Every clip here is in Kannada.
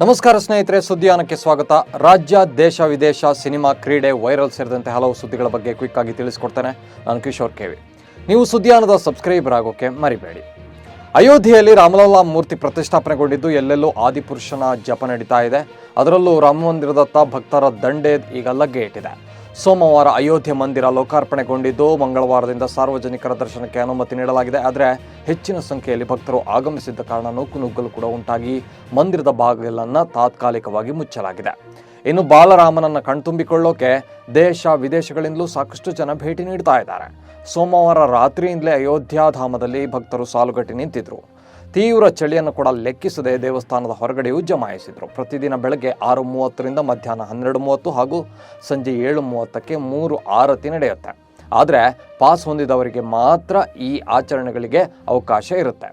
ನಮಸ್ಕಾರ ಸ್ನೇಹಿತರೆ, ಸುದ್ದಿಯಾನಕ್ಕೆ ಸ್ವಾಗತ. ರಾಜ್ಯ, ದೇಶ, ವಿದೇಶ ಸಿನಿಮಾ ಕ್ರೀಡೆ ವೈರಲ್ ಸೇರಿದಂತೆ ಹಲವು ಸುದ್ದಿಗಳ ಬಗ್ಗೆ ಕ್ವಿಕ್ ಆಗಿ ತಿಳಿಸ್ಕೊಡ್ತೇನೆ. ನಾನು ಕಿಶೋರ್ ಕೆವಿ ನೀವು ಸುದ್ದಿಯಾನದ ಸಬ್ಸ್ಕ್ರೈಬರ್ ಆಗೋಕೆ ಮರಿಬೇಡಿ. ಅಯೋಧ್ಯೆಯಲ್ಲಿ ರಾಮಲಲ್ಲಾ ಮೂರ್ತಿ ಪ್ರತಿಷ್ಠಾಪನೆಗೊಂಡಿದ್ದು ಎಲ್ಲೆಲ್ಲೂ ಆದಿಪುರುಷನ ಜಪ ನಡೀತಾ ಇದೆ. ಅದರಲ್ಲೂ ರಾಮ ಮಂದಿರದತ್ತ ಭಕ್ತರ ದಂಡೆ ಈಗ ಲಗ್ಗೆ ಇಟ್ಟಿದೆ ಸೋಮವಾರ ಅಯೋಧ್ಯೆ ಮಂದಿರ ಲೋಕಾರ್ಪಣೆಗೊಂಡಿದ್ದು ಮಂಗಳವಾರದಿಂದ ಸಾರ್ವಜನಿಕರ ದರ್ಶನಕ್ಕೆ ಅನುಮತಿ ನೀಡಲಾಗಿದೆ. ಆದರೆ ಹೆಚ್ಚಿನ ಸಂಖ್ಯೆಯಲ್ಲಿ ಭಕ್ತರು ಆಗಮಿಸಿದ್ದ ಕಾರಣ ನೂಕುನುಗ್ಗಲು ಕೂಡ ಉಂಟಾಗಿ ಮಂದಿರದ ಬಾಗಿಲನ್ನು ತಾತ್ಕಾಲಿಕವಾಗಿ ಮುಚ್ಚಲಾಗಿದೆ. ಇನ್ನು ಬಾಲರಾಮನನ್ನು ಕಣ್ತುಂಬಿಕೊಳ್ಳೋಕೆ ದೇಶ ವಿದೇಶಗಳಿಂದಲೂ ಸಾಕಷ್ಟು ಜನ ಭೇಟಿ ನೀಡ್ತಾ ಇದ್ದಾರೆ. ಸೋಮವಾರ ರಾತ್ರಿಯಿಂದಲೇ ಅಯೋಧ್ಯಾಧಾಮದಲ್ಲಿ ಭಕ್ತರು ಸಾಲುಗಟ್ಟಿ ನಿಂತಿದ್ರು. ತೀವ್ರ ಚಳಿಯನ್ನು ಕೂಡ ಲೆಕ್ಕಿಸದೆ ದೇವಸ್ಥಾನದ ಹೊರಗಡೆಯೂ ಜಮಾಯಿಸಿದರು ಪ್ರತಿದಿನ ಬೆಳಗ್ಗೆ ಆರು ಮೂವತ್ತರಿಂದ ಮಧ್ಯಾಹ್ನ ಹನ್ನೆರಡು ಮೂವತ್ತು ಹಾಗೂ ಸಂಜೆ ಏಳು ಮೂವತ್ತಕ್ಕೆ ಮೂರು ಆರತಿ ನಡೆಯುತ್ತೆ. ಆದರೆ ಪಾಸ್ ಹೊಂದಿದವರಿಗೆ ಮಾತ್ರ ಈ ಆಚರಣೆಗಳಿಗೆ ಅವಕಾಶ ಇರುತ್ತೆ.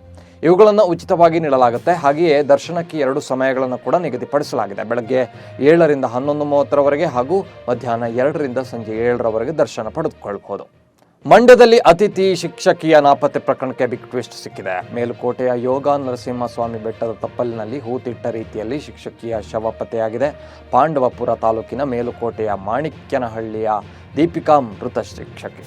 ಇವುಗಳನ್ನು ಉಚಿತವಾಗಿ ನೀಡಲಾಗುತ್ತೆ. ಹಾಗೆಯೇ ದರ್ಶನಕ್ಕೆ ಎರಡು ಸಮಯಗಳನ್ನು ಕೂಡ ನಿಗದಿಪಡಿಸಲಾಗಿದೆ. ಬೆಳಗ್ಗೆ ಏಳರಿಂದ ಹನ್ನೊಂದು ಮೂವತ್ತರವರೆಗೆ ಹಾಗೂ ಮಧ್ಯಾಹ್ನ ಎರಡರಿಂದ ಸಂಜೆ ಏಳರವರೆಗೆ ದರ್ಶನ ಪಡೆದುಕೊಳ್ಬಹುದು. ಮಂಡ್ಯದಲ್ಲಿ ಅತಿಥಿ ಶಿಕ್ಷಕಿಯ ನಾಪತ್ತೆ ಪ್ರಕರಣಕ್ಕೆ ಬಿಗ್ ಟ್ವಿಸ್ಟ್ ಸಿಕ್ಕಿದೆ. ಮೇಲುಕೋಟೆಯ ಯೋಗ ನರಸಿಂಹಸ್ವಾಮಿ ಬೆಟ್ಟದ ತಪ್ಪಲಿನಲ್ಲಿ ಹೂತಿಟ್ಟ ರೀತಿಯಲ್ಲಿ ಶಿಕ್ಷಕಿಯ ಶವ ಪತ್ತೆಯಾಗಿದೆ. ಪಾಂಡವಪುರ ತಾಲೂಕಿನ ಮೇಲುಕೋಟೆಯ ಮಾಣಿಕ್ಯನಹಳ್ಳಿಯ ದೀಪಿಕಾ ಮೃತ ಶಿಕ್ಷಕಿ.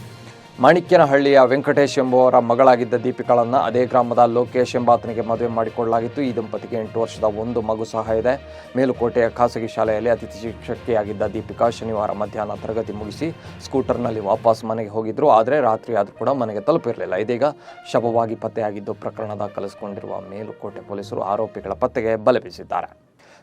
ಮಾಣಿಕ್ಯನಹಳ್ಳಿಯ ವೆಂಕಟೇಶ್ ಎಂಬುವರ ಮಗಳಾಗಿದ್ದ ದೀಪಿಕಾಳನ್ನು ಅದೇ ಗ್ರಾಮದ ಲೋಕೇಶ್ ಎಂಬಾತನಿಗೆ ಮದುವೆ ಮಾಡಿಕೊಳ್ಳಲಾಗಿತ್ತು. ಈ ದಂಪತಿಗೆ ಎಂಟು ವರ್ಷದ ಒಂದು ಮಗು ಸಹ ಇದೆ. ಮೇಲುಕೋಟೆಯ ಖಾಸಗಿ ಶಾಲೆಯಲ್ಲಿ ಅತಿಥಿ ಶಿಕ್ಷಕಿಯಾಗಿದ್ದ ದೀಪಿಕಾ ಶನಿವಾರ ಮಧ್ಯಾಹ್ನ ತರಗತಿ ಮುಗಿಸಿ ಸ್ಕೂಟರ್ನಲ್ಲಿ ವಾಪಸ್ ಮನೆಗೆ ಹೋಗಿದ್ರು. ಆದರೆ ರಾತ್ರಿ ಆದರೂ ಕೂಡ ಮನೆಗೆ ತಲುಪಿರಲಿಲ್ಲ. ಇದೀಗ ಶವವಾಗಿ ಪತ್ತೆಯಾಗಿದ್ದು ಪ್ರಕರಣ ದಾಖಲಿಸಿಕೊಂಡಿರುವ ಮೇಲುಕೋಟೆ ಪೊಲೀಸರು ಆರೋಪಿಗಳ ಪತ್ತೆಗೆ ಬಲೆ ಬೀಸಿದ್ದಾರೆ.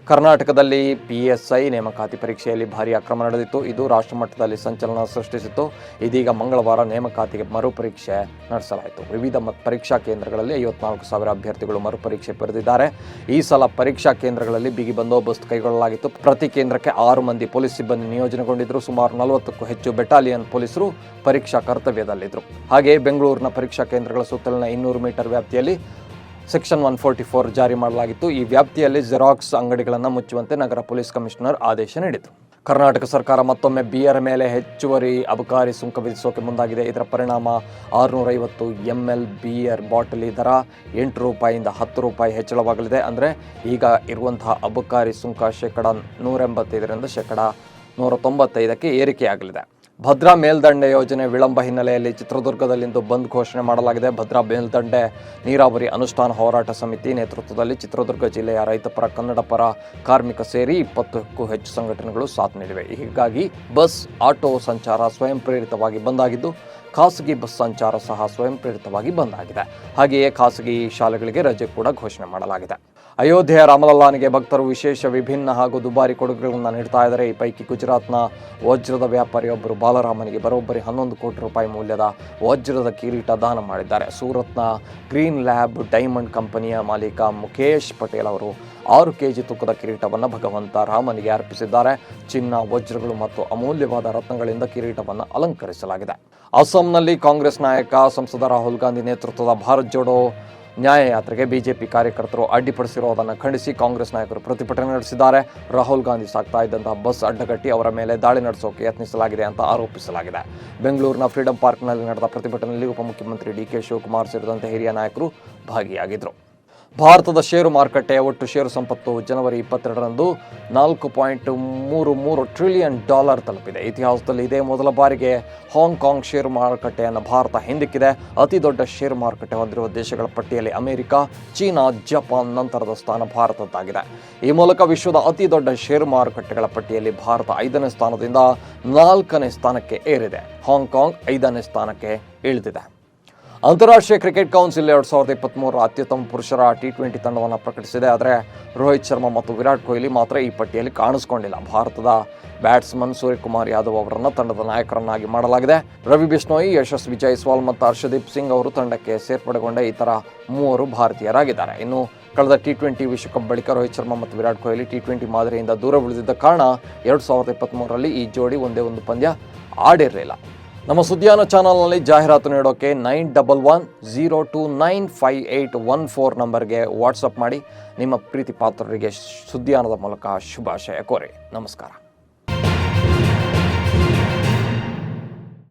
ಕರ್ನಾಟಕದಲ್ಲಿ ಪಿ ಎಸ್ ಐ ನೇಮಕಾತಿ ಪರೀಕ್ಷೆಯಲ್ಲಿ ಭಾರಿ ಅಕ್ರಮ ನಡೆದಿತ್ತು. ಇದು ರಾಷ್ಟ್ರಮಟ್ಟದಲ್ಲಿ ಸಂಚಲನ ಸೃಷ್ಟಿಸಿತ್ತು. ಇದೀಗ ಮಂಗಳವಾರ ನೇಮಕಾತಿಗೆ ಮರುಪರೀಕ್ಷೆ ನಡೆಸಲಾಯಿತು. ವಿವಿಧ ಪರೀಕ್ಷಾ ಕೇಂದ್ರಗಳಲ್ಲಿ ಐವತ್ನಾಲ್ಕು ಸಾವಿರ ಅಭ್ಯರ್ಥಿಗಳು ಮರುಪರೀಕ್ಷೆ ಪಡೆದಿದ್ದಾರೆ. ಈ ಸಲ ಪರೀಕ್ಷಾ ಕೇಂದ್ರಗಳಲ್ಲಿ ಬಿಗಿ ಬಂದೋಬಸ್ತ್ ಕೈಗೊಳ್ಳಲಾಗಿತ್ತು. ಪ್ರತಿ ಕೇಂದ್ರಕ್ಕೆ ಆರು ಮಂದಿ ಪೊಲೀಸ್ ಸಿಬ್ಬಂದಿ ನಿಯೋಜನೆಗೊಂಡಿದ್ದರು ಸುಮಾರು ನಲವತ್ತಕ್ಕೂ ಹೆಚ್ಚು ಬೆಟಾಲಿಯನ್ ಪೊಲೀಸರು ಪರೀಕ್ಷಾ ಕರ್ತವ್ಯದಲ್ಲಿದ್ದರು ಹಾಗೆಯೇ ಬೆಂಗಳೂರಿನ ಪರೀಕ್ಷಾ ಕೇಂದ್ರಗಳ ಸುತ್ತಲಿನ ಇನ್ನೂರು ಮೀಟರ್ ವ್ಯಾಪ್ತಿಯಲ್ಲಿ ಸೆಕ್ಷನ್ ಒನ್ ಫೋರ್ಟಿ ಫೋರ್ ಜಾರಿ ಮಾಡಲಾಗಿತ್ತು. ಈ ವ್ಯಾಪ್ತಿಯಲ್ಲಿ ಜೆರಾಕ್ಸ್ ಅಂಗಡಿಗಳನ್ನು ಮುಚ್ಚುವಂತೆ ನಗರ ಪೊಲೀಸ್ ಕಮಿಷನರ್ ಆದೇಶ ನೀಡಿತು. ಕರ್ನಾಟಕ ಸರ್ಕಾರ ಮತ್ತೊಮ್ಮೆ ಬಿಯರ್ ಮೇಲೆ ಹೆಚ್ಚುವರಿ ಅಬಕಾರಿ ಸುಂಕ ವಿಧಿಸೋಕೆ ಮುಂದಾಗಿದೆ. ಇದರ ಪರಿಣಾಮ ಆರುನೂರೈವತ್ತು ಎಂ ಎಲ್ ಬಿಯರ್ ಬಾಟಲಿ ದರ ಎಂಟು ರೂಪಾಯಿಯಿಂದ ಹತ್ತು ರೂಪಾಯಿ ಹೆಚ್ಚಳವಾಗಲಿದೆ. ಅಂದರೆ ಈಗ ಇರುವಂತಹ ಅಬಕಾರಿ ಸುಂಕ ಶೇಕಡ ನೂರ ಎಂಬತ್ತೈದರಿಂದ ಶೇಕಡ ನೂರ ತೊಂಬತ್ತೈದಕ್ಕೆ ಏರಿಕೆಯಾಗಲಿದೆ. ಭದ್ರಾ ಮೇಲ್ದಂಡೆ ಯೋಜನೆ ವಿಳಂಬ ಹಿನ್ನೆಲೆಯಲ್ಲಿ ಚಿತ್ರದುರ್ಗದಲ್ಲಿಂದು ಬಂದ್ ಘೋಷಣೆ ಮಾಡಲಾಗಿದೆ. ಭದ್ರಾ ಮೇಲ್ದಂಡೆ ನೀರಾವರಿ ಅನುಷ್ಠಾನ ಹೋರಾಟ ಸಮಿತಿ ನೇತೃತ್ವದಲ್ಲಿ ಚಿತ್ರದುರ್ಗ ಜಿಲ್ಲೆಯ ರೈತಪರ ಕನ್ನಡ ಪರ ಕಾರ್ಮಿಕ ಸೇರಿ ಇಪ್ಪತ್ತಕ್ಕೂ ಹೆಚ್ಚು ಸಂಘಟನೆಗಳು ಸಾಥ್ ನೀಡಿವೆ. ಹೀಗಾಗಿ ಬಸ್, ಆಟೋ ಸಂಚಾರ ಸ್ವಯಂ ಪ್ರೇರಿತವಾಗಿ ಬಂದಾಗಿದ್ದು, ಖಾಸಗಿ ಬಸ್ ಸಂಚಾರ ಸಹ ಸ್ವಯಂ ಪ್ರೇರಿತವಾಗಿ ಬಂದಾಗಿದೆ. ಹಾಗೆಯೇ ಖಾಸಗಿ ಶಾಲೆಗಳಿಗೆ ರಜೆ ಕೂಡ ಘೋಷಣೆ ಮಾಡಲಾಗಿದೆ. ಅಯೋಧ್ಯೆಯ ರಾಮಲಲ್ಲಾನಿಗೆ ಭಕ್ತರು ವಿಶೇಷ ವಿಭಿನ್ನ ಹಾಗೂ ದುಬಾರಿ ಕೊಡುಗೆಗಳನ್ನು ನೀಡ್ತಾ ಇದ್ದಾರೆ. ಈ ಪೈಕಿ ಗುಜರಾತ್ನ ವಜ್ರದ ವ್ಯಾಪಾರಿಯೊಬ್ಬರು ಬಾಲರಾಮನಿಗೆ ಬರೋಬ್ಬರಿ ಹನ್ನೊಂದು ಕೋಟಿ ರೂಪಾಯಿ ಮೌಲ್ಯದ ವಜ್ರದ ಕಿರೀಟ ದಾನ ಮಾಡಿದ್ದಾರೆ. ಸೂರತ್ನ ಗ್ರೀನ್ ಲ್ಯಾಬ್ ಡೈಮಂಡ್ ಕಂಪನಿಯ ಮಾಲೀಕ ಮುಖೇಶ್ ಪಟೇಲ್ ಅವರು ಆರು ಕೆಜಿ ತೂಕದ ಕಿರೀಟವನ್ನು ಭಗವಂತ ರಾಮನಿಗೆ ಅರ್ಪಿಸಿದ್ದಾರೆ. ಚಿನ್ನ, ವಜ್ರಗಳು ಮತ್ತು ಅಮೂಲ್ಯವಾದ ರತ್ನಗಳಿಂದ ಕಿರೀಟವನ್ನು ಅಲಂಕರಿಸಲಾಗಿದೆ. ಅಸ್ಸಾಂನಲ್ಲಿ ಕಾಂಗ್ರೆಸ್ ನಾಯಕ ಸಂಸದ ರಾಹುಲ್ ಗಾಂಧಿ ನೇತೃತ್ವದ ಭಾರತ್ ಜೋಡೋ ನ್ಯಾಯಯಾತ್ರೆಗೆ ಬಿಜೆಪಿ ಕಾರ್ಯಕರ್ತರು ಅಡ್ಡಿಪಡಿಸಿರುವುದನ್ನು ಖಂಡಿಸಿ ಕಾಂಗ್ರೆಸ್ ನಾಯಕರು ಪ್ರತಿಭಟನೆ ನಡೆಸಿದ್ದಾರೆ. ರಾಹುಲ್ ಗಾಂಧಿ ಸಾಗ್ತಾ ಇದ್ದಂತಹ ಬಸ್ ಅಡ್ಡಗಟ್ಟಿ ಅವರ ಮೇಲೆ ದಾಳಿ ನಡೆಸೋಕೆ ಯತ್ನಿಸಲಾಗಿದೆ ಅಂತ ಆರೋಪಿಸಲಾಗಿದೆ. ಬೆಂಗಳೂರಿನ ಫ್ರೀಡಂ ಪಾರ್ಕ್ನಲ್ಲಿ ನಡೆದ ಪ್ರತಿಭಟನೆಯಲ್ಲಿ ಉಪಮುಖ್ಯಮಂತ್ರಿ ಡಿ ಕೆ ಶಿವಕುಮಾರ್ ಸೇರಿದಂತೆ ಹಿರಿಯ ನಾಯಕರು ಭಾಗಿಯಾಗಿದ್ದರು. ಭಾರತದ ಷೇರು ಮಾರುಕಟ್ಟೆಯ ಒಟ್ಟು ಷೇರು ಸಂಪತ್ತು ಜನವರಿ ಇಪ್ಪತ್ತೆರಡರಂದು ನಾಲ್ಕು ಪಾಯಿಂಟ್ ಮೂರು ಮೂರು ಟ್ರಿಲಿಯನ್ ಡಾಲರ್ ತಲುಪಿದೆ. ಇತಿಹಾಸದಲ್ಲಿ ಇದೇ ಮೊದಲ ಬಾರಿಗೆ ಹಾಂಗ್ಕಾಂಗ್ ಷೇರು ಮಾರುಕಟ್ಟೆಯನ್ನು ಭಾರತ ಹಿಂದಿಕ್ಕಿದೆ. ಅತಿ ದೊಡ್ಡ ಷೇರು ಮಾರುಕಟ್ಟೆ ಹೊಂದಿರುವ ದೇಶಗಳ ಪಟ್ಟಿಯಲ್ಲಿ ಅಮೆರಿಕ, ಚೀನಾ, ಜಪಾನ್ ನಂತರದ ಸ್ಥಾನ ಭಾರತದ್ದಾಗಿದೆ. ಈ ಮೂಲಕ ವಿಶ್ವದ ಅತಿ ದೊಡ್ಡ ಷೇರು ಮಾರುಕಟ್ಟೆಗಳ ಪಟ್ಟಿಯಲ್ಲಿ ಭಾರತ ಐದನೇ ಸ್ಥಾನದಿಂದ ನಾಲ್ಕನೇ ಸ್ಥಾನಕ್ಕೆ ಏರಿದೆ. ಹಾಂಗ್ಕಾಂಗ್ ಐದನೇ ಸ್ಥಾನಕ್ಕೆ ಇಳಿದಿದೆ. ಅಂತಾರಾಷ್ಟ್ರೀಯ ಕ್ರಿಕೆಟ್ ಕೌನ್ಸಿಲ್ ಎರಡು ಸಾವಿರದ ಇಪ್ಪತ್ತ್ಮೂರರ ಅತ್ಯುತ್ತಮ ಪುರುಷರ ಟಿ ಟ್ವೆಂಟಿ ತಂಡವನ್ನು ಪ್ರಕಟಿಸಿದೆ. ಆದರೆ ರೋಹಿತ್ ಶರ್ಮಾ ಮತ್ತು ವಿರಾಟ್ ಕೊಹ್ಲಿ ಮಾತ್ರ ಈ ಪಟ್ಟಿಯಲ್ಲಿ ಕಾಣಿಸಿಕೊಂಡಿಲ್ಲ. ಭಾರತದ ಬ್ಯಾಟ್ಸ್ಮನ್ ಸೂರ್ಯಕುಮಾರ್ ಯಾದವ್ ಅವರನ್ನು ತಂಡದ ನಾಯಕರನ್ನಾಗಿ ಮಾಡಲಾಗಿದೆ. ರವಿ ಬಿಷ್ಣೋಯಿ, ಯಶಸ್ವಿ ಜೈಸ್ವಾಲ್ ಮತ್ತು ಹರ್ಷದೀಪ್ ಸಿಂಗ್ ಅವರು ತಂಡಕ್ಕೆ ಸೇರ್ಪಡೆಗೊಂಡ ಇತರ ಮೂವರು ಭಾರತೀಯರಾಗಿದ್ದಾರೆ. ಇನ್ನು ಕಳೆದ ಟಿ ಟ್ವೆಂಟಿ ವಿಶ್ವಕಪ್ ಬಳಿಕ ರೋಹಿತ್ ಶರ್ಮಾ ಮತ್ತು ವಿರಾಟ್ ಕೊಹ್ಲಿ ಟಿ ಟ್ವೆಂಟಿ ಮಾದರಿಯಿಂದ ದೂರ ಉಳಿದಿದ್ದ ಕಾರಣ ಎರಡು ಸಾವಿರದ ಇಪ್ಪತ್ತ್ಮೂರರಲ್ಲಿ ಈ ಜೋಡಿ ಒಂದೇ ಒಂದು ಪಂದ್ಯ ಆಡಿರಲಿಲ್ಲ. ನಮ್ಮ ಸುದ್ದಿಯಾನ ಚಾನಲ್ನಲ್ಲಿ ಜಾಹೀರಾತು ನೀಡೋಕ್ಕೆ nine double one zero two nine five eight one four ನಂಬರ್ಗೆ ವಾಟ್ಸಪ್ ಮಾಡಿ ನಿಮ್ಮ ಪ್ರೀತಿ ಪಾತ್ರರಿಗೆ ಸುದ್ದಿಯಾನದ ಮೂಲಕ ಶುಭಾಶಯ ಕೋರಿ. ನಮಸ್ಕಾರ.